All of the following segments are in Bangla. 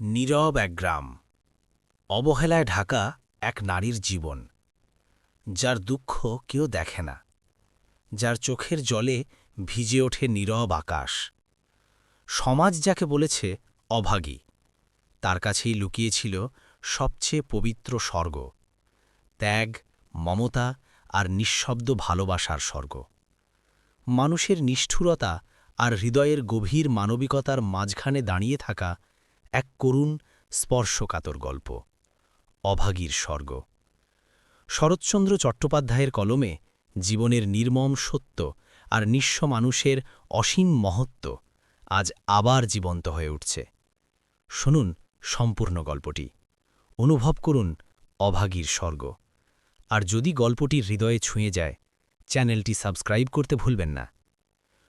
নীরব এক গ্রাম। অবহেলায় ঢাকা এক নারীর জীবন, যার দুঃখ কেউ দেখে না, যার চোখের জলে ভিজে ওঠে নীরব আকাশ। সমাজ যাকে বলেছে অভাগী, তার কাছেই লুকিয়েছিল সবচেয়ে পবিত্র স্বর্গ, ত্যাগ, মমতা আর নিঃশব্দ ভালোবাসার স্বর্গ। মানুষের নিষ্ঠুরতা আর হৃদয়ের গভীর মানবিকতার মাঝখানে দাঁড়িয়ে থাকা এক করুণ, স্পর্শকাতর গল্প। অভাগীর স্বর্গ। শরৎচন্দ্র চট্টোপাধ্যায়ের কলমে জীবনের নির্মম সত্য আর নিঃস্ব মানুষের অসীম মহত্ব আজ আবার জীবন্ত হয়ে উঠছে। শুনুন সম্পূর্ণ গল্পটি। অনুভব করুন অভাগীর স্বর্গ। আর যদি গল্পটি হৃদয়ে ছুঁয়ে যায়, চ্যানেলটি সাবস্ক্রাইব করতে ভুলবেন না।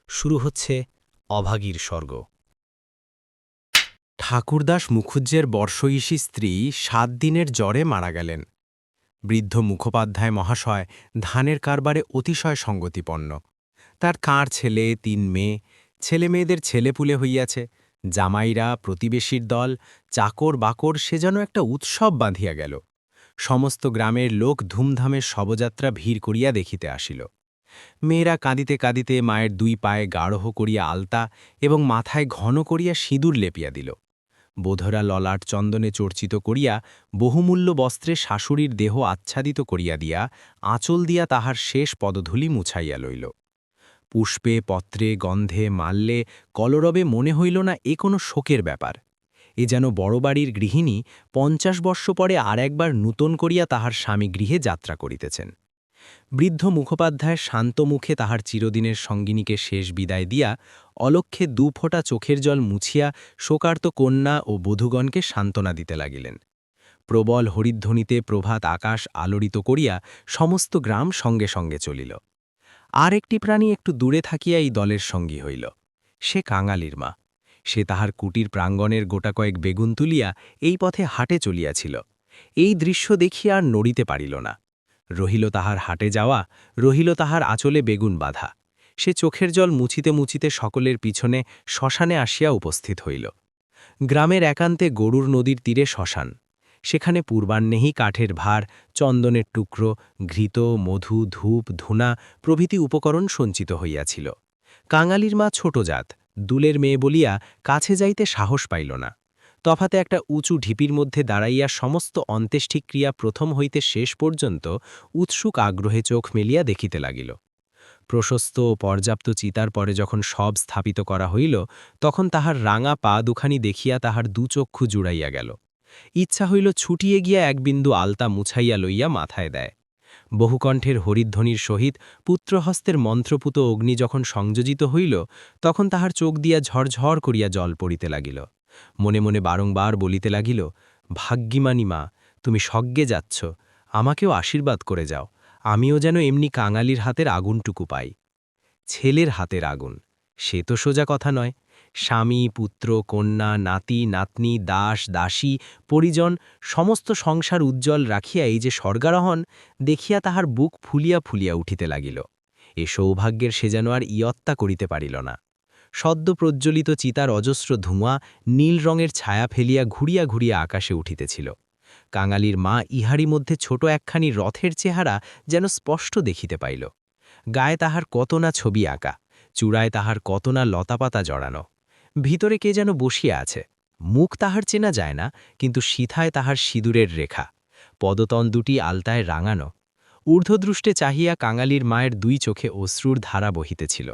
শুরু হচ্ছে অভাগীর স্বর্গ। ঠাকুরদাস মুখুজ্জের বর্ষইসী স্ত্রী সাত দিনের জ্বরে মারা গেলেন। বৃদ্ধ মুখোপাধ্যায় মহাশয় ধানের কারবারে অতিশয় সঙ্গতিপন্ন। তার কার ছেলে, তিন মেয়ে, ছেলে মেয়েদের ছেলেপুলে হইয়াছে। জামাইরা, প্রতিবেশীর দল, চাকর বাকর সে যেন একটা উৎসব বাঁধিয়া গেল। সমস্ত গ্রামের লোক ধুমধামের শবযাত্রা ভিড় করিয়া দেখিতে আসিল। মেয়েরা কাঁদিতে কাঁদিতে মায়ের দুই পায়ে গাঢ় করিয়া আলতা এবং মাথায় ঘন করিয়া সিঁদুর লেপিয়া দিল। বোধরা ললাট চন্দনে চর্চিত করিয়া বহুমূল্য বস্ত্রে শাশুড়ির দেহ আচ্ছাদিত করিয়া দিয়া আঁচল দিয়া তাহার শেষ পদধূলি মুছাইয়া লইল। পুষ্পে, পত্রে, গন্ধে, মাল্যে, কলরবে মনে হইল না এ কোনো শোকের ব্যাপার। এ যেন বড় বাড়ির গৃহিণী পঞ্চাশ বর্ষ পরে আর একবার নূতন করিয়া তাহার স্বামী গৃহে যাত্রা করিতেছেন। বৃদ্ধ মুখোপাধ্যায় শান্ত মুখে তাহার চিরদিনের সঙ্গিনীকে শেষ বিদায় দিয়া অলক্ষে দু ফোঁটা চোখের জল মুছিয়া শোকার্ত কন্যা ও বধূগণকে সান্ত্বনা দিতে লাগিলেন। প্রবল হরিধ্বনিতে প্রভাত আকাশ আলোড়িত করিয়া সমস্ত গ্রাম সঙ্গে সঙ্গে চলিল। আর একটি প্রাণী একটু দূরে থাকিয়া এই দলের সঙ্গী হইল। সে কাঙালির মা। সে তাহার কুটির প্রাঙ্গণের গোটা কয়েক বেগুন তুলিয়া এই পথে হাটে চলিয়াছিল। এই দৃশ্য দেখিয়া আর নড়িতে পারিল না। রহিল তাহার হাটে যাওয়া, রহিল তাহার আঁচলে বেগুন বাঁধা। সে চোখের জল মুছিতে মুছিতে সকলের পিছনে শ্মশানে আসিয়া উপস্থিত হইল। গ্রামের একান্তে গরুর নদীর তীরে শ্মশান। সেখানে পূর্বাহ্নেহি কাঠের ভার, চন্দনের টুকরো, ঘৃত, মধু, ধূপ, ধুনা প্রভৃতি উপকরণ সঞ্চিত হইয়াছিল। কাঙালির মা ছোট জাত, দুলের মেয়ে বলিয়া কাছে যাইতে সাহস পাইল না। তফাতে একটা উঁচু ঢিপির মধ্যে দাঁড়াইয়া সমস্ত অন্ত্যেষ্টিক্রিয়া প্রথম হইতে শেষ পর্যন্ত উৎসুক আগ্রহে চোখ মেলিয়া দেখিতে লাগিল। প্রশস্ত ও পর্যাপ্ত চিতার পরে যখন সব স্থাপিত করা হইল, তখন তাহার রাঙা পা দুখানি দেখিয়া তাহার দুচক্ষু জুড়াইয়া গেল। ইচ্ছা হইল ছুটিয়ে গিয়া এক বিন্দু আলতা মুছাইয়া লইয়া মাথায় দেয়। বহুকণ্ঠের হরিধ্বনির সহিত পুত্রহস্তের মন্ত্রপুত অগ্নি যখন সংযোজিত হইল, তখন তাহার চোখ দিয়া ঝরঝর করিয়া জল পড়িতে লাগিল। মনে মনে বারংবার বলিতে লাগিল, ভাগ্যিমানি মা, তুমি স্বজ্ঞে যাচ্ছ, আমাকেও আশীর্বাদ করে যাও, আমিও যেন এমনি কাঙালির হাতের আগুনটুকু পাই। ছেলের হাতের আগুন, সে তো সোজা কথা নয়। স্বামী, পুত্র, কন্যা, নাতি, নাতনি, দাস, দাসী, পরিজন, সমস্ত সংসার উজ্জ্বল রাখিয়া এই যে স্বর্গারোহণ, দেখিয়া তাহার বুক ফুলিয়া ফুলিয়া উঠিতে লাগিল। এ সৌভাগ্যের সে যেন আর ইয়ত্তা করিতে পারিল না। সদ্য প্রজ্জ্বলিত চিতার অজস্র ধোঁয়া নীল রঙের ছায়া ফেলিয়া ঘুরিয়া ঘুরিয়া আকাশে উঠিতেছিল। কাঙালির মা ইহারি মধ্যে ছোট একখানি রথের চেহারা যেন স্পষ্ট দেখিতে পাইল। গায়ে তাহার কত না ছবি আঁকা, চূড়ায় তাহার কত না লতাপাতা জড়ানো। ভিতরে কে যেন বসিয়া আছে। মুখ তাহার চেনা যায় না, কিন্তু সিথায় তাহার সিঁদুরের রেখা। পদতন দুটি আলতায় রাঙানো। ঊর্ধ্বদৃষ্টে চাহিয়া কাঙালির মায়ের দুই চোখে অশ্রুর ধারা বহিতেছিল।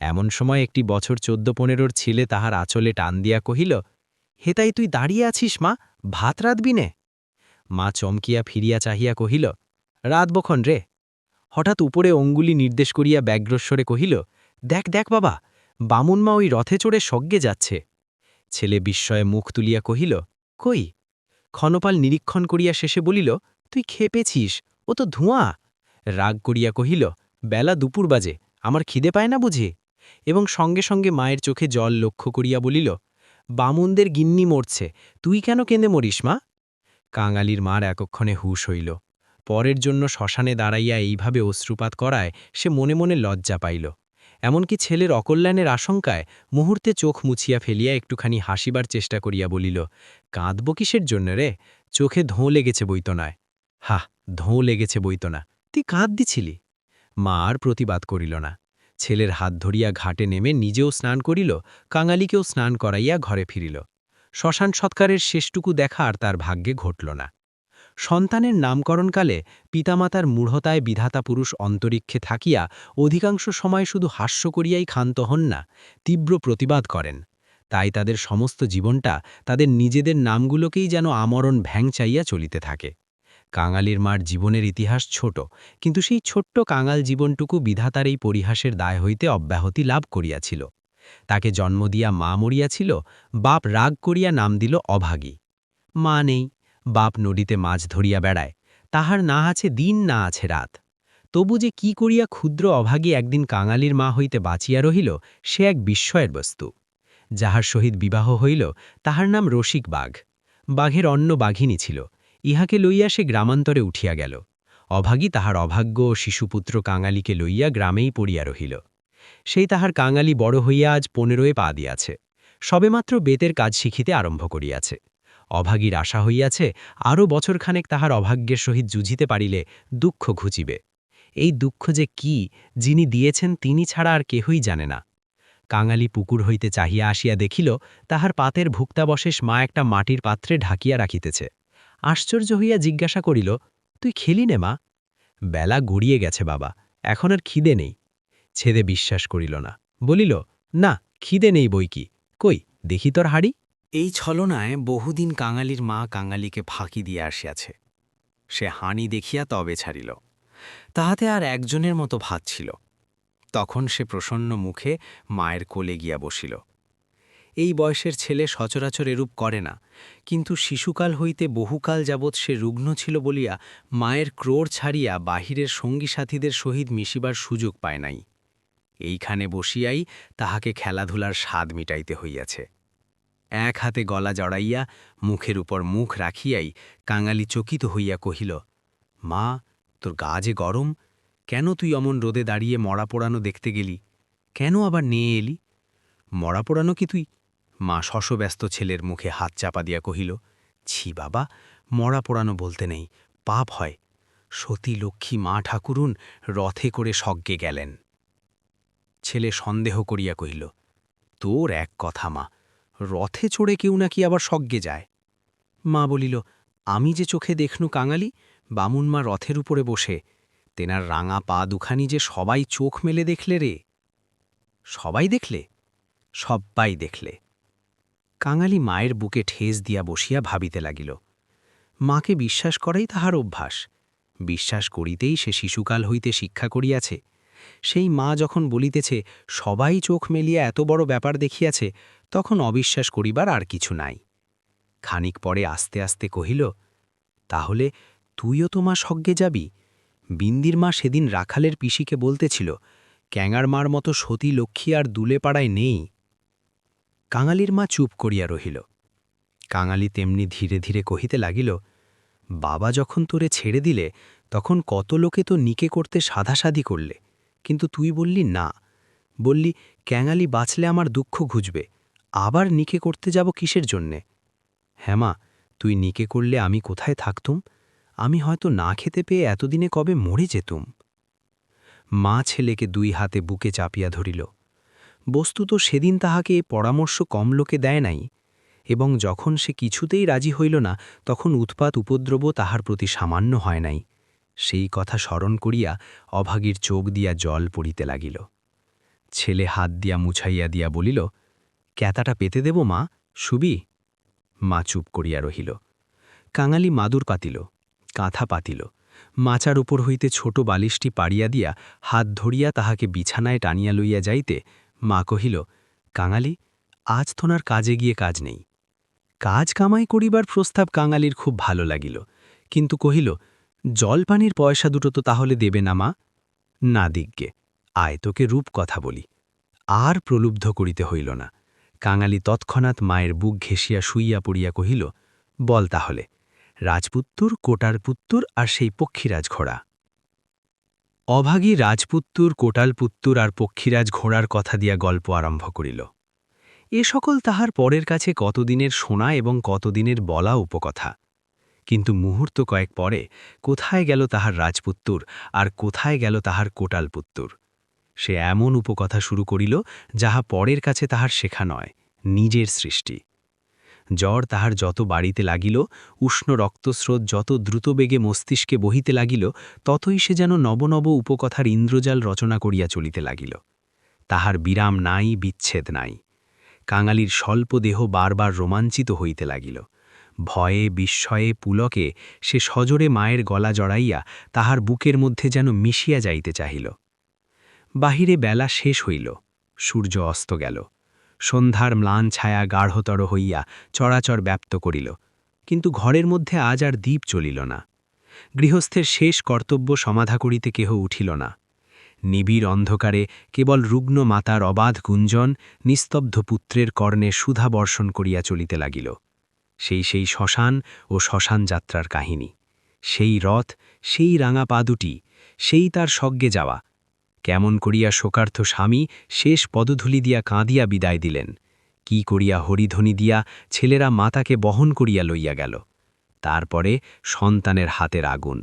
এমন সময় একটি বছর চোদ্দ পনেরোর ছেলে তাহার আঁচলে টান দিয়া কহিল, হেতাই তুই দাঁড়িয়ে আছিস মা? ভাত রাঁধবি নে? মা চমকিয়া ফিরিয়া চাহিয়া কহিল রাত রাতবক্ষণ রে? হঠাৎ উপরে অঙ্গুলি নির্দেশ করিয়া ব্যগ্রস্বরে কহিল, দেখ দেখ বাবা বামুনমা ওই রথে চড়ে সজ্ঞে যাচ্ছে। ছেলে বিস্ময়ে মুখ তুলিয়া কহিল, কই? ক্ষণপাল নিরীক্ষণ করিয়া শেষে বলিল, তুই খেপেছিস, ও তো ধোঁয়া। রাগ করিয়া কহিল, বেলা দুপুর বাজে আমার খিদে পায় না বুঝি? এবং সঙ্গে সঙ্গে মায়ের চোখে জল লক্ষ্য করিয়া বলিল, বামুনদের গিন্নি মরছে, তুই কেন কেঁদে মরিস, মা? কাঙালির মার একক্ষণে হুশ হইল। পরের জন্য শ্মশানে দাঁড়াইয়া এইভাবে অশ্রুপাত করায় সে মনে মনে লজ্জা পাইল। এমনকি ছেলের অকল্যাণের আশঙ্কায় মুহূর্তে চোখ মুছিয়া ফেলিয়া একটুখানি হাসিবার চেষ্টা করিয়া বলিল, কাঁদব কিসের জন্য রে? চোখে ধোঁ লেগেছে বইত নয় হা ধোঁ লেগেছে বইত না তুই কাঁদ দিছিলি মা আর প্রতিবাদ করিল না। ছেলের হাত ধরিয়া ঘাটে নেমে নিজেও স্নান করিল, কাঙালিকেও স্নান করাইয়া ঘরে ফিরিল। শ্মশান সৎকারের শেষটুকু দেখা আর তার ভাগ্যে ঘটল না। সন্তানের নামকরণকালে পিতামাতার মূঢ়তায় বিধাতা পুরুষ অন্তরিক্ষে থাকিয়া অধিকাংশ সময় শুধু হাস্য করিয়াই ক্ষান্ত হন না, তীব্র প্রতিবাদ করেন। তাই তাদের সমস্ত জীবনটা তাদের নিজেদের নামগুলোকেই যেন আমরণ ভ্যাং চাইয়া চলিতে থাকে। কাঙালির মার জীবনের ইতিহাস ছোট, কিন্তু সেই ছোট্ট কাঙাল জীবনটুকু বিধাতার এই পরিহাসের দায় হইতে অব্যাহতি লাভ করিয়াছিল। তাকে জন্ম দিয়া মা মরিয়াছিল, বাপ রাগ করিয়া নাম দিল অভাগী। মা নেই, বাপ নদীতে মাছ ধরিয়া বেড়ায়, তাহার না আছে দিন না আছে রাত। তবু যে কি করিয়া ক্ষুদ্র অভাগী একদিন কাঙালির মা হইতে বাঁচিয়া রহিল, সে এক বিস্ময়ের বস্তু। যাহার সহিত বিবাহ হইল, তাহার নাম রসিক বাঘ বাঘের অন্য বাঘিনী ছিল ইহাকে লইয়া সে গ্রামান্তরে উঠিয়া গেল। অভাগী তাহার অভাগ্য শিশুপুত্র কাঙালিকে লইয়া গ্রামেই পড়িয়া রহিল। সেই তাহার কাঙালি বড় হইয়া আজ পনেরোয় পা দিয়াছে। সবেমাত্র বেতের কাজ শিখিতে আরম্ভ করিয়াছে। অভাগীর আশা হইয়াছে, আরও বছরখানেক তাহার অভাগ্যের সহিত জুঝিতে পারিলে দুঃখ ঘুচিবে। এই দুঃখ যে কি, যিনি দিয়েছেন তিনি ছাড়া আর কেহই জানে না। কাঙালি পুকুর হইতে চাহিয়া আসিয়া দেখিল, তাহার পাতের ভুক্তাবশেষ মা একটা মাটির পাত্রে ঢাকিয়া রাখিতেছে। আশ্চর্য হইয়া জিজ্ঞাসা করিল, তুই খেলি নে মা? বেলা গড়িয়ে গেছে বাবা, এখন আর খিদে নেই। ছেদে বিশ্বাস করিল না, বলিল, না, খিদে নেই বই কি, কই, দেখি তোর হাড়ি? এই ছলনায় বহুদিন কাঙালির মা কাঙালিকে ফাঁকি দিয়ে আসিয়াছে। সে হানি দেখিয়া তবে ছাড়িল। তাহাতে আর একজনের মতো ভাত ছিল। তখন সে প্রসন্ন মুখে মায়ের কোলে গিয়া বসিল। এই বয়সের ছেলে সচরাচর এরূপ করে না। কিন্তু শিশুকাল হইতে বহুকাল যাবৎ সে রুগ্ন ছিল বলিয়া মায়ের ক্রোড় ছাড়িয়া বাহিরের সঙ্গী সাথীদের সহিত মিশিবার সুযোগ পায় নাই। এইখানে বসিয়াই তাহাকে খেলাধুলার স্বাদ মিটাইতে হইয়াছে। এক হাতে গলা জড়াইয়া মুখের উপর মুখ রাখিয়াই কাঙালি চকিত হইয়া কহিল, মা, তোর গা যে গরম, কেন তুই অমন রোদে দাঁড়িয়ে মরা পোড়ানো দেখতে গেলি? কেন আবার নিয়ে এলি? মরা পোড়ানো কি তুই মা শশব্যস্ত ছেলের মুখে হাত চাপা দিয়া কহিল, ছি বাবা, মরা পোড়ানো বলতে নেই, পাপ হয়। সতী লক্ষ্মী মা ঠাকুরুন রথে করে স্বজ্ঞে গেলেন। ছেলে সন্দেহ করিয়া কহিল, তোর এক কথা মা, রথে চড়ে কেউ নাকি আবার স্বজ্ঞে যায়? মা বলিল, আমি যে চোখে দেখনু কাঙালি, বামুন মা রথের উপরে বসে, তেনার রাঙা পা দুখানি যে সবাই চোখ মেলে দেখলে রে? সবাই দেখলে? সব্বাই দেখলে। কাঙালি মায়ের বুকে ঠেস দিয়া বসিয়া ভাবিতে লাগিল। মাকে বিশ্বাস করাই তাহার অভ্যাস। বিশ্বাস করিতেই সে শিশুকাল হইতে শিক্ষা করিয়াছে। সেই মা যখন বলিতেছে, সবাই চোখ মেলিয়া এত বড় ব্যাপার দেখিয়াছে, তখন অবিশ্বাস করিবার আর কিছু নাই। খানিক পরে আস্তে আস্তে কহিল, তাহলে তুইও তো মা সজ্ঞে যাবি? বিন্দির মা সেদিন রাখালের পিসিকে বলতেছিল, ক্যাঙার মার মতো সতী লক্ষ্মী আর দুলে পাড়ায় নেই কাঙালির মা চুপ করিয়া রহিল। কাঙালি তেমনি ধীরে ধীরে কহিতে লাগিল, বাবা যখন তোরে ছেড়ে দিলে, তখন কত লোকে তো নিকে করতে সাধাসাধি করলে। কিন্তু তুই বললি, না। বললি, ক্যাঙালি বাঁচলে আমার দুঃখ ঘুজবে আবার নিকে করতে যাব কিসের জন্যে? হ্যাঁ তুই নিকে করলে আমি কোথায় থাকতুম? আমি হয়তো না খেতে পেয়ে এতদিনে কবে মরে যেতুম? মা ছেলেকে দুই হাতে বুকে চাপিয়া ধরিল। বস্তুত সেদিন তাহাকে পরামর্শ কম লোকে দেয় নাই, এবং যখন সে কিছুতেই রাজি হইল না, তখন উৎপাত উপদ্রব তাহার প্রতি সামান্য হয় নাই। সেই কথা স্মরণ করিয়া অভাগীর চোখ দিয়া জল পড়িতে লাগিল। ছেলে হাত দিয়া মুছাইয়া দিয়া বলিল, ক্যাতাটা পেতে দেব মা, সুবি? মা চুপ করিয়া রহিল। কাঙালি মাদুর পাতিল, কাঁথা পাতিল, মাচার উপর হইতে ছোট বালিশটি পাড়িয়া দিয়া হাত ধরিয়া তাহাকে বিছানায় টানিয়া লইয়া যাইতে মা কহিল, কাঙালি, আজ তোনার কাজে গিয়ে কাজ নেই। কাজ কামাই করিবার প্রস্তাব কাঙালির খুব ভালো লাগিল। কিন্তু কহিল, জলপানির পয়সা দুটো তো তাহলে দেবে না মা। না দিগ্গে আয় তোকে রূপ কথা বলি। আর প্রলুব্ধ করিতে হইল না। কাঙালি তৎক্ষণাৎ মায়ের বুক ঘেঁষিয়া শুইয়া পড়িয়া কহিল, বল তাহলে, রাজপুত্তুর, কোটার পুত্তুর আর সেই পক্ষীরাজ ঘোড়া। অভাগী রাজপুত্তুর, কোটালপুত্তুর আর পক্ষীরাজ ঘোড়ার কথা দিয়া গল্প আরম্ভ করিল। এ সকল তাহার পরের কাছে কতদিনের শোনা এবং কতদিনের বলা উপকথা। কিন্তু মুহূর্ত কয়েক পরে কোথায় গেল তাহার রাজপুত্তুর আর কোথায় গেল তাহার কোটালপুত্তুর? সে এমন উপকথা শুরু করিল, যাহা পরের কাছে তাহার শেখা নয়, নিজের সৃষ্টি। জ্বর তাহার যত বাড়িতে লাগিল, উষ্ণ রক্তস্রোত যত দ্রুতবেগে মস্তিষ্কে বহিতে লাগিল, ততই সে যেন নবনব উপকথার ইন্দ্রজাল রচনা করিয়া চলিতে লাগিল। তাহার বিরাম নাই, বিচ্ছেদ নাই। কাঙালির স্বল্প দেহ বারবার রোমাঞ্চিত হইতে লাগিল। ভয়ে, বিস্ময়ে, পুলকে সে সজোরে মায়ের গলা জড়াইয়া তাহার বুকের মধ্যে যেন মিশিয়া যাইতে চাহিল। বাহিরে বেলা শেষ হইল, সূর্য অস্ত গেল। সন্ধ্যার ম্লান ছায়া গাঢ়তর হইয়া চরাচর ব্যাপ্ত করিল, কিন্তু ঘরের মধ্যে আজ আর দ্বীপ চলিল না। গৃহস্থের শেষ কর্তব্য সমাধা করিতে কেহ উঠিল না। নিবিড় অন্ধকারে কেবল রুগ্ন মাতার অবাধ গুঞ্জন নিস্তব্ধ পুত্রের কর্ণে সুধা বর্ষণ করিয়া চলিতে লাগিল। সেই সেই শ্মশান ও শ্মশান যাত্রার কাহিনী। সেই রথ, সেই রাঙা পা দুটি, সেই তার সজ্ঞে যাওয়া কেমন করিয়া শোকার্থ স্বামী শেষ পদধূলি দিয়া কাঁদিয়া বিদায় দিলেন। কি করিয়া হরিধ্বনি দিয়া ছেলেরা মাতাকে বহন করিয়া লইয়া গেল। তারপরে সন্তানের হাতের আগুন।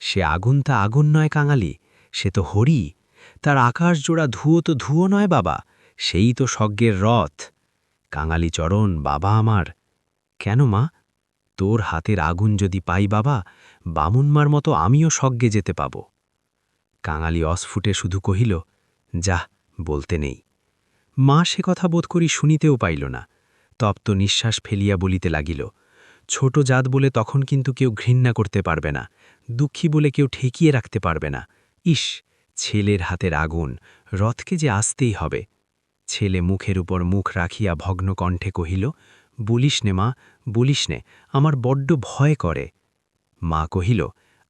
সে আগুন তা আগুন নয় কাঙালি, সে তো হরি। তার আকাশ জোড়া ধুয়ো তো ধুয়ো নয় বাবা, সেই তো সজ্ঞের রথ। কাঙালি চরণ, বাবা আমার। কেন মা? তোর হাতের আগুন যদি পাই বাবা বামুনমার মতো আমিও সজ্ঞে যেতে পাব। কাঙালি অস্ফুটে শুধু কহিল যাহ বলতে নেই। মা সে কথা বোধ করি শুনিতেও পাইল না। তপ্ত নিঃশ্বাস ফেলিয়া বলিতে লাগিল, ছোট জাত বলে তখন কিন্তু কেউ ঘৃণা করতে পারবে না, দুঃখী বলে কেউ ঠেকিয়ে রাখতে পারবে না। ইস, ছেলের হাতের আগুন, রথকে যে আসতেই হবে। ছেলে মুখের উপর মুখ রাখিয়া ভগ্ন কণ্ঠে কহিল, বলিস নে মা, বলিস নে, আমার বড্ড ভয় করে। মা কহিল,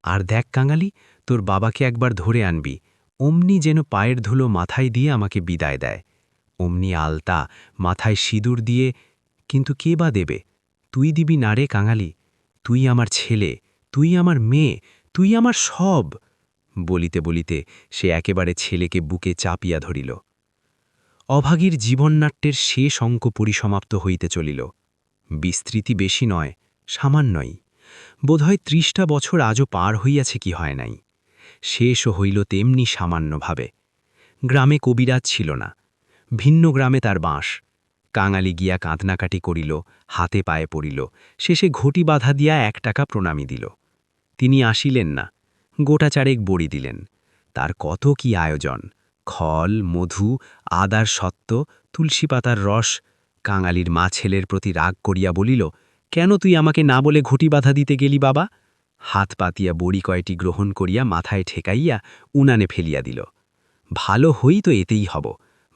আর দেখ কাঙালি তোর বাবাকে একবার ধরে আনবি। অমনি যেন পায়ের ধুলো মাথায় দিয়ে আমাকে বিদায় দেয়। অমনি আলতা মাথায় সিঁদুর দিয়ে, কিন্তু কে বা দেবে? তুই দিবি না রে কাঙালি। তুই আমার ছেলে, তুই আমার মেয়ে, তুই আমার সব! বলিতে বলিতে সে একেবারে ছেলেকে বুকে চাপিয়া ধরিল। অভাগীর জীবননাট্যের শেষ অঙ্ক পরিসমাপ্ত হইতে চলিল। বিস্তৃতি বেশি নয়, সামান্যই। বোধহয় ত্রিশটা বছর আজও পার হইয়াছে কি হয় নাই। শেষও হইল তেমনি সামান্যভাবে। গ্রামে কবিরাজ ছিল না। ভিন্ন গ্রামে তার বাঁশ। কাঙালি গিয়া কাঁদনাকাটি করিল, হাতে পায়ে পড়িল, শেষে ঘটি বাধা দিয়া এক টাকা প্রণামী দিল। তিনি আসিলেন না গোটাচারেক বড়ি দিলেন। তার কত কি আয়োজন? খল, মধু, আদার সত্ত্ব, তুলসী পাতার রস। কাঙালির মা ছেলের প্রতি রাগ করিয়া বলিল, কেন তুই আমাকে না বলে ঘটি বাধা দিতে গেলি বাবা? হাত পাতিয়া বড়ি কয়টি গ্রহণ করিয়া মাথায় ঠেকাইয়া উনানে ফেলিয়া দিল। ভালো হই তো এতেই হব,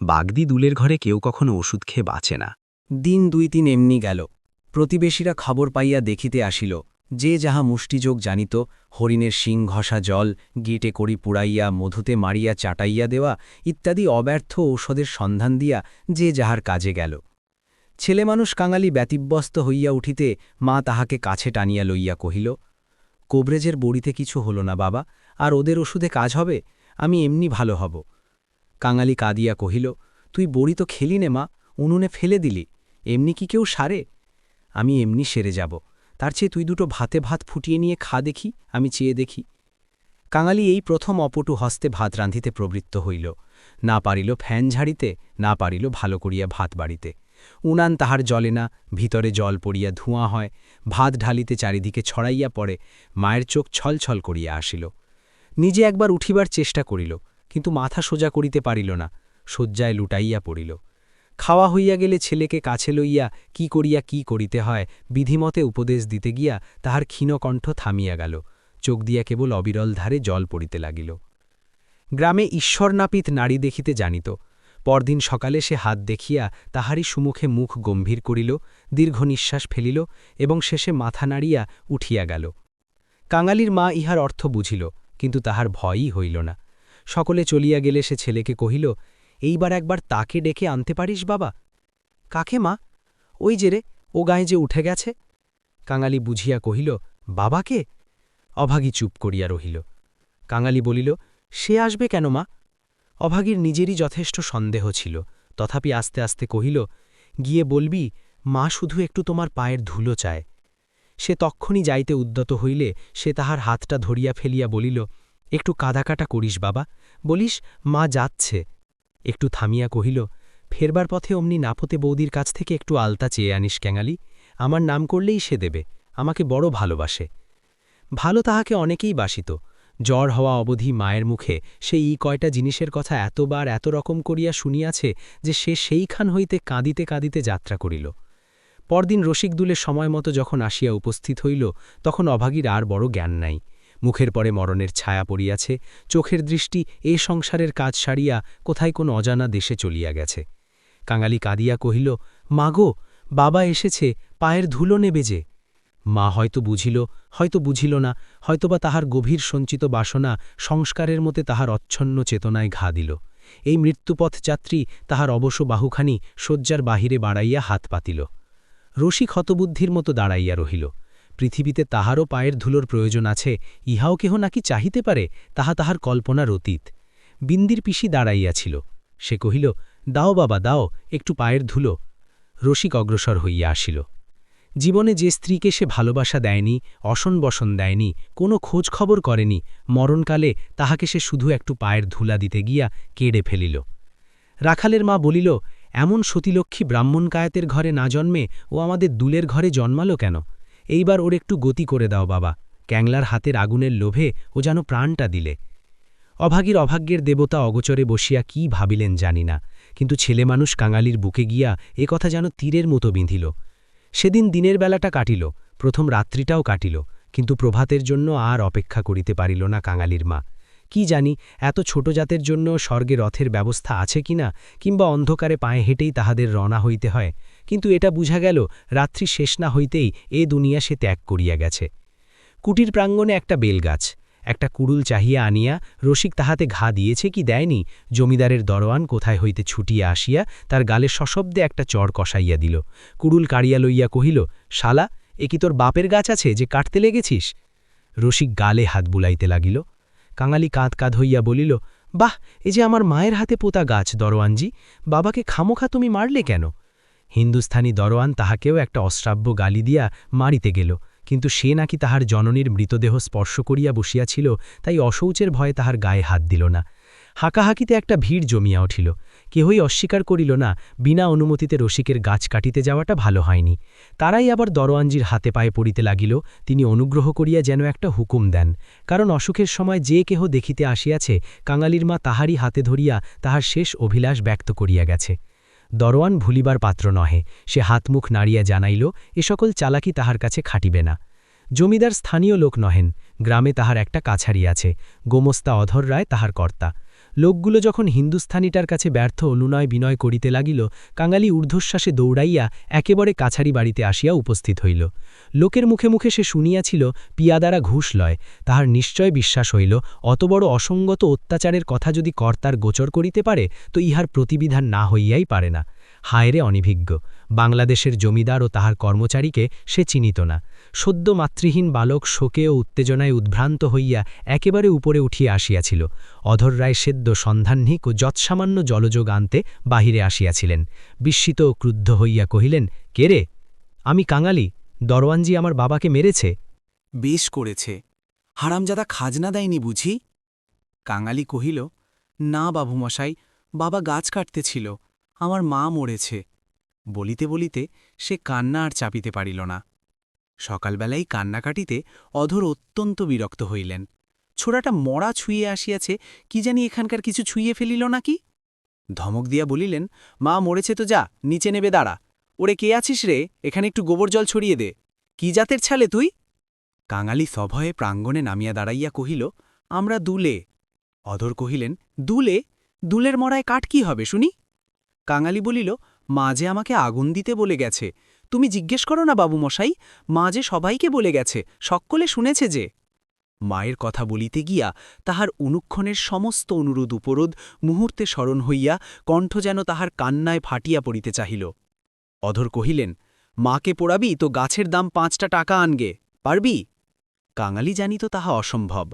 বাগদি দুলের ঘরে কেউ কখনো ওষুধ খেয়ে বাঁচে না। দিন দুই তিন এমনি গেল, প্রতিবেশীরা খবর পাইয়া দেখিতে আসিল, যে যাহা মুষ্টিযোগ জানিত, হরিণের শিং ঘষা জল, গিটে করি পুড়াইয়া, মধুতে মারিয়া, চাটাইয়া দেওয়া ইত্যাদি অব্যর্থ ঔষধের সন্ধান দিয়া যে যাহার কাজে গেল। ছেলেমানুষ কাঙালি ব্যতিব্যস্ত হইয়া উঠিতে মা তাহাকে কাছে টানিয়া লইয়া কহিল কোবরেজের বড়িতে কিছু হল না, বাবা। আর ওদের ওষুধে কাজ হবে? আমি এমনি ভালো হব। কাঙালি কাঁদিয়া কহিল, তুই বড়ি তো খেলি নে মা, উনুনে ফেলে দিলি। এমনি কি কেউ সারে? আমি এমনি সেরে যাব। তার চেয়ে তুই দুটো ভাতে ভাত ফুটিয়ে নিয়ে খা দেখি, আমি চেয়ে দেখি। কাঙালি এই প্রথম অপটু হস্তে ভাত রাঁধিতে প্রবৃত্ত হইল। না পারিল ফ্যান ঝাড়িতে, না পারিল ভালো করিয়া ভাত বাড়িতে। উনান তাহার জলে না, ভিতরে জল পড়িয়া ধোঁয়া হয়, ভাত ঢালিতে চারিদিকে ছড়াইয়া পড়ে, মায়ের চোখ ছলছল করিয়া আসিল। নিজে একবার উঠিবার চেষ্টা করিল, কিন্তু মাথা সোজা করিতে পারিল না, শয্যায় লুটাইয়া পড়িল। খাওয়া হইয়া গেলে ছেলেকে কাছে লইয়া কি করিয়া কি করিতে হয়, বিধিমতে উপদেশ দিতে গিয়া তাহার ক্ষীণকণ্ঠ থামিয়া গেল, চোখ দিয়া কেবল অবিরল ধারে জল পড়িতে লাগিল। গ্রামে ঈশ্বরনাপিত নারী দেখিতে জানিত পরদিন সকালে সে হাত দেখিয়া তাহারই সুমুখে মুখ গম্ভীর করিল, দীর্ঘ নিঃশ্বাস ফেলিল এবং শেষে মাথা নাড়িয়া উঠিয়া গেল। কাঙালির মা ইহার অর্থ বুঝিল, কিন্তু তাহার ভয়ই হইল না। সকলে চলিয়া গেলে সে ছেলেকে কহিল, এইবার একবার তাকে ডেকে আনতে পারিস বাবা? কাকে মা? ওই যে রে, ও গায়ে যে উঠে গেছে? কাঙালি বুঝিয়া কহিল, বাবাকে? অভাগী চুপ করিয়া রহিল। কাঙালি বলিল, সে আসবে কেন মা? অভাগীর নিজেরই যথেষ্ট সন্দেহ ছিল। তথাপি আস্তে আস্তে কহিল, গিয়ে বলবি, মা শুধু একটু তোমার পায়ের ধুলো চায় সে তক্ষণি যাইতে উদ্যত হইলে সে তাহার হাতটা ধরিয়া ফেলিয়া বলিল, একটু কাদাকাটা করিস বাবা। বলিস, মা যাচ্ছে একটু থামিয়া কহিল, ফেরবার পথে অমনি নাপতে বৌদির কাছ থেকে একটু আলতা চেয়ে আনিস ক্যাঙালি। আমার নাম করলেই সে দেবে। আমাকে বড় ভালোবাসে। ভালো তাহাকে অনেকেই বাসিত। জ্বর হওয়া অবধি মায়ের মুখে, সে ই কয়টা জিনিসের কথা এতবার এত রকম করিয়া শুনিয়াছে যে সে সেইখান হইতে কাঁদিতে কাঁদিতে যাত্রা করিল। পরদিন রসিকদুলের সময় মতো যখন আসিয়া উপস্থিত হইল, তখন অভাগীর আর বড় জ্ঞান নাই। মুখের পরে মরণের ছায়া পড়িয়াছে, চোখের দৃষ্টি এ সংসারের কাজ সারিয়া কোথায় কোন অজানা দেশে চলিয়া গেছে। কাঙালি কাঁদিয়া কহিল মাগো বাবা এসেছে, পায়ের ধুলো নেবে যে। মা হয়তো বুঝিল হয়তো বুঝিল না, হয়তোবা তাহার গভীর সঞ্চিত বাসনা সংস্কারের মতে তাহার অচ্ছন্ন চেতনায় ঘা দিল। এই মৃত্যুপথ যাত্রী তাহার অবশ্য বাহুখানি শয্যার বাহিরে বাড়াইয়া হাত পাতিল। রসিক হতবুদ্ধির মতো দাঁড়াইয়া রহিল। পৃথিবীতে তাহারও পায়ের ধুলোর প্রয়োজন আছে, ইহাও কেহ নাকি চাহিতে পারে, তাহা তাহার কল্পনার অতীত। বিন্দির পিসি দাঁড়াইয়াছিল সে কহিল, দাও বাবা, দাও, একটু পায়ের ধুলো। রসিক অগ্রসর হইয়া আসিল। জীবনে যে স্ত্রীকে সে ভালোবাসা দেয়নি, অসন বসন দেয়নি, কোনো খোঁজ খবর করেনি, মরণকালে তাহাকে সে শুধু একটু পায়ের ধুলা দিতে গিয়া কেড়ে ফেলিল। রাখালের মা বলিল, এমন সতীলক্ষ্মী ব্রাহ্মণকায়াতের ঘরে না জন্মে ও আমাদের দুলের ঘরে জন্মালো কেন? এইবার ওর একটু গতি করে দাও বাবা, ক্যাংলার হাতের আগুনের লোভে ও যেন প্রাণটা দিলে। অভাগীর অভাগ্যের দেবতা অগোচরে বসিয়া কি ভাবিলেন জানি না, কিন্তু ছেলে মানুষ কাঙালির বুকে গিয়া এ কথা যেন তীরের মতো বিঁধিল। সেদিন দিনের বেলাটা কাটিল, প্রথম রাত্রিটাও কাটিল, কিন্তু প্রভাতের জন্য আর অপেক্ষা করিতে পারিল না কাঙালির মা। কি জানি, এত ছোট জাতের জন্য স্বর্গে রথের ব্যবস্থা আছে কিনা কিংবা অন্ধকারে পায়ে হেঁটেই তাহাদের রওনা হইতে হয়, কিন্তু এটা বুঝা গেল, রাত্রি শেষ না হইতেই এ দুনিয়া সে ত্যাগ করিয়া গেছে। কুটির প্রাঙ্গণে একটা বেলগাছ একটা কুড়ুল চাহিয়া আনিয়া রসিক তাহাতে ঘা দিয়েছে কি দেয়নি, জমিদারের দরওয়ান কোথায় হইতে ছুটিয়া আসিয়া তার গালে সশব্দে একটা চর কষাইয়া দিল। কুড়ুল কাড়িয়া লইয়া কহিল, শালা, এ কি তোর বাপের গাছ আছে যে কাটতে লেগেছিস? রসিক গালে হাত বুলাইতে লাগিল। কাঙালি কাঁদ কাঁদ হইয়া বলিল, বাহ, এ যে আমার মায়ের হাতে পোতা গাছ দরওয়ানজি বাবাকে খামোখা তুমি মারলে কেন? হিন্দুস্থানী দরওয়ান তাহাকেও একটা অশ্রাব্য গালি দিয়া মারিতে গেল। কিন্তু সে নাকি তাহার জননীর মৃতদেহ স্পর্শ করিয়া বসিয়াছিল, তাই অশৌচের ভয়ে তাহার গায়ে হাত দিল না। হাঁকাহাকিতে একটা ভিড় জমিয়া উঠিল। কেহই অস্বীকার করিল না, বিনা অনুমতিতে রসিকের গাছ কাটিতে যাওয়াটা ভালো হয়নি। তারাই আবার দরওয়ানজির হাতে পায়ে পড়িতে লাগিল, তিনি অনুগ্রহ করিয়া যেন একটা হুকুম দেন। কারণ অসুখের সময় যে কেহ দেখিতে আসিয়াছে, কাঙালির মা তাহারই হাতে ধরিয়া তাহার শেষ অভিলাষ ব্যক্ত করিয়া গেছে। দরওয়ান ভুলিবার পাত্র নহে, সে হাতমুখ নাড়িয়া জানাইল, এ সকল চালাকি তাহার কাছে খাটিবে না। জমিদার স্থানীয় লোক নহেন, গ্রামে তাহার একটা কাছারি আছে, গোমস্তা অধর রায় তাহার কর্তা। লোকগুলো যখন হিন্দুস্থানিটার কাছে ব্যর্থ অনুনয় বিনয় করিতে লাগিল, কাঙালি ঊর্ধ্বশ্বাসে দৌড়াইয়া একেবারে কাছারি বাড়িতে আসিয়া উপস্থিত হইল। লোকের মুখে মুখে সে শুনিয়াছিল পিয়াদারা ঘুষ লয়। তাহার নিশ্চয় বিশ্বাস হইল, অত বড় অসঙ্গত অত্যাচারের কথা যদি কর্তার গোচর করিতে পারে, তো ইহার প্রতিবিধান না হইয়াই পারে না। হায়রে অনিভিজ্ঞ। বাংলাদেশের জমিদার ও তাহার কর্মচারীকে সে চিনিত না। সদ্য মাতৃহীন বালক শোকে ও উত্তেজনায় উদ্ভ্রান্ত হইয়া একেবারে উপরে উঠিয়া আসিয়াছিল। অধর রায় সেদ্য সন্ধানহীক ও যৎসামান্য জলযোগ আনতে বাহিরে আসিয়াছিলেন। বিস্মিত ও ক্রুদ্ধ হইয়া কহিলেন, কে রে? আমি কাঙালি। দরওয়ানজি আমার বাবাকে মেরেছে? বেশ করেছে। হারামজাদা খাজনা দেয়নি বুঝি? কাঙালি কহিল, না বাবুমশাই, বাবা গাছ কাটতেছিল। আমার মা মরেছে। বলিতে বলিতে সে কান্না আর চাপিতে পারিল না। সকালবেলায় কান্নাকাটিতে অধর অত্যন্ত বিরক্ত হইলেন। ছোড়াটা মরা ছুঁয়ে আসিয়াছে, কি জানি এখানকার কিছু ছুঁয়ে ফেলিল নাকি? ধমক দিয়া বলিলেন, মা মরেছে তো যা, নিচে নেবে, দাঁড়া। ওরে কে আছিস রে? এখানে একটু গোবর জল ছড়িয়ে দে। কি জাতের ছালে তুই? কাঙালি সভয়ে প্রাঙ্গণে নামিয়া দাঁড়াইয়া কহিল, আমরা দুলে। অধর কহিলেন, দুলে? দুলের মরায় কাঠ কি হবে শুনি? কাঙালি বলিল, মা যে আমাকে আগুন দিতে বলে গেছে তুমি জিজ্ঞেস করো না বাবু মশাই মা যে সবাইকে বলে গেছে, সকলে শুনেছে যে। মায়ের কথা বলিতে গিয়া তাহার অনুক্ষণের সমস্ত অনুরোধ উপরোধ মুহূর্তে স্মরণ হইয়া কণ্ঠ যেন তাহার কান্নায় ফাটিয়া পড়িতে চাহিল। অধর কহিলেন, মাকে পোড়াবি? তো গাছের দাম পাঁচটা টাকা আনগে। পারবি? কাঙালি জানিত তাহা অসম্ভব।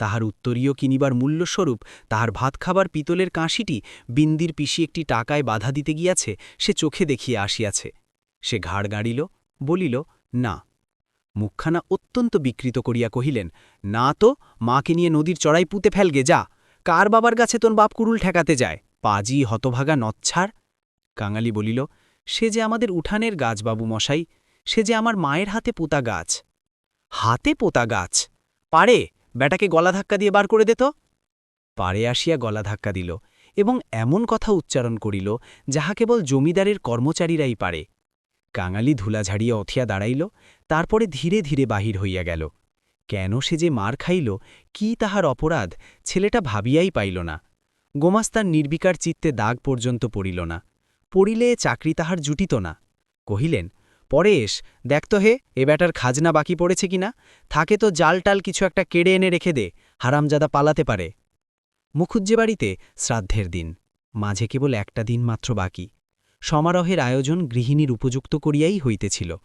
তাহার উত্তরীয় কিনিবার মূল্যস্বরূপ তাহার ভাত খাবার পিতলের কাঁসিটি বিন্দির পিসি একটি টাকায় বাধা দিতে গিয়াছে, সে চোখে দেখিয়া আসিয়াছে। সে ঘাড় গাড়িল, বলিল, না। মুখখানা অত্যন্ত বিকৃত করিয়া কহিলেন, না তো, মাকে নিয়ে নদীর চড়াই পুঁতে ফেলগে, যা। কার বাবার গাছে তোর বাপ কুরুল ঠেকাতে যায়? পাজি হতভাগা নচ্ছাড় কাঙালি বলিল, সে যে আমাদের উঠানের গাছ বাবু মশাই সে যে আমার মায়ের হাতে পোতা গাছ। হাতে পোতা গাছ? পারে, বেটাকে গলা ধাক্কা দিয়ে বার করে দে তো। পারে আসিয়া গলা ধাক্কা দিল এবং এমন কথা উচ্চারণ করিল, যাহা কেবল জমিদারের কর্মচারীরাই পারে। কাঙালি ধুলা ঝাড়িয়া অথিয়া দাঁড়াইল, তারপরে ধীরে ধীরে বাহির হইয়া গেল। কেন সে যে মার খাইল, কি তাহার অপরাধ, ছেলেটা ভাবিয়াই পাইল না। গোমাস্তার নির্বিকার চিত্তে দাগ পর্যন্ত পড়িল না। পড়িলে চাকরি তাহার জুটিত না। কহিলেন, পরেশ, দেখ তো হে, এ ব্যাটার খাজনা বাকি পড়েছে কিনা? থাকে তো জালটাল কিছু একটা কেড়ে এনে রেখে দে, হারামজাদা পালাতে পারে। মুখুজ্জে বাড়িতে শ্রাদ্ধের দিন, মাঝে কেবল একটা দিন মাত্র বাকি। সমারোহের আয়োজন গৃহিণীর উপযুক্ত করিয়াই হইতেছিল।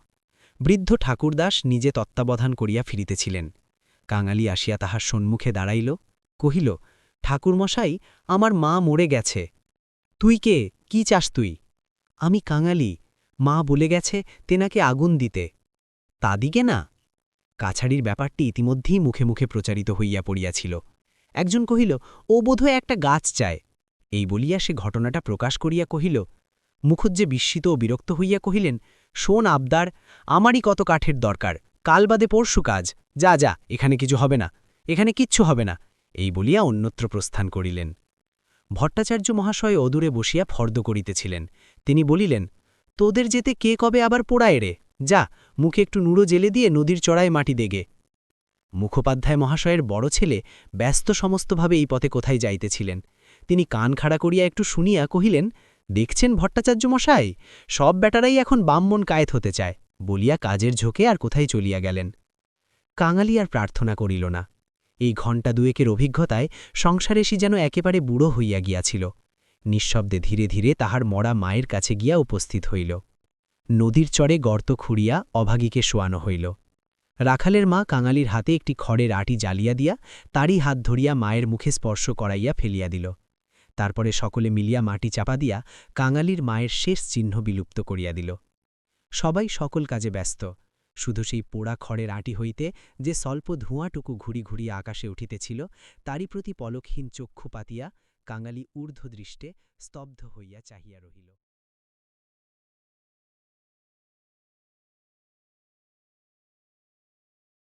বৃদ্ধ ঠাকুরদাস নিজে তত্ত্বাবধান করিয়া ফিরিতেছিলেন। কাঙালি আসিয়া তাহার সম্মুখে দাঁড়াইল, কহিল, ঠাকুরমশাই, আমার মা মরে গেছে। তুই কে? কি চাস তুই? আমি কাঙালি। মা বলে গেছে তেনাকে আগুন দিতে। তা দিকে না? কাছাড়ির ব্যাপারটি ইতিমধ্যেই মুখে মুখে প্রচারিত হইয়া পড়িয়াছিল। একজন কহিল, ও বোধহয় একটা গাছ চায়। এই বলিয়া সে ঘটনাটা প্রকাশ করিয়া কহিল মুখুজ্জে বিস্মিত ও বিরক্ত হইয়া কহিলেন, শোন আবদার, আমারই কত কাঠের দরকার। কাল বাদে পরশু কাজ। যা যা, এখানে কিছু হবে না। এখানে কিচ্ছু হবে না। এই বলিয়া অন্যত্র প্রস্থান করিলেন। ভট্টাচার্য মহাশয় অদূরে বসিয়া ফর্দ করিতেছিলেন। তিনি বলিলেন, তোদের যেতে কে কবে আবার পোড়ায় রে? যা, মুখে একটু নুড়ো জেলে দিয়ে নদীর চড়ায় মাটি দেগে। মুখোপাধ্যায় মহাশয়ের বড় ছেলে ব্যস্ত সমস্তভাবে এই পথে কোথায় যাইতেছিলেন? তিনি কান খাড়া করিয়া একটু শুনিয়া কহিলেন দেখছেন ভট্টাচার্য মশাই? সব ব্যাটারাই এখন বামমন কায়েত হতে চায়। বলিয়া কাজের ঝোঁকে আর কোথায় চলিয়া গেলেন? কাঙালি আর প্রার্থনা করিল না। এই ঘণ্টা দুয়েকের অভিজ্ঞতায় সংসারে সে যেন একেবারে বুড়ো হইয়া গিয়াছিল। নিঃশব্দে ধীরে ধীরে তাহার মরা মায়ের কাছে গিয়া উপস্থিত হইল। নদীর চরে গর্ত খুঁড়িয়া অভাগীকে শোয়ানো হইল। রাখালের মা কাঙালির হাতে একটি খড়ের আটি জ্বালিয়া দিয়া তারই হাত ধরিয়া মায়ের মুখে স্পর্শ করাইয়া ফেলিয়া দিল। তারপরে সকলে মিলিয়া মাটি চাপা দিয়া কাঙালির মায়ের শেষ চিহ্ন বিলুপ্ত করিয়া দিল। সবাই সকল কাজে ব্যস্ত। শুধু সেই পোড়া খড়ের আটি হইতে যে স্বল্প ধোঁয়াটুকু ঘুরি ঘুরি আকাশে উঠিতেছিল, তারই প্রতি পলকহীন চক্ষু পাতিয়া কাঙালি ঊর্ধ্বদৃষ্টে স্তব্ধ হইয়া চাহিয়া রহিল।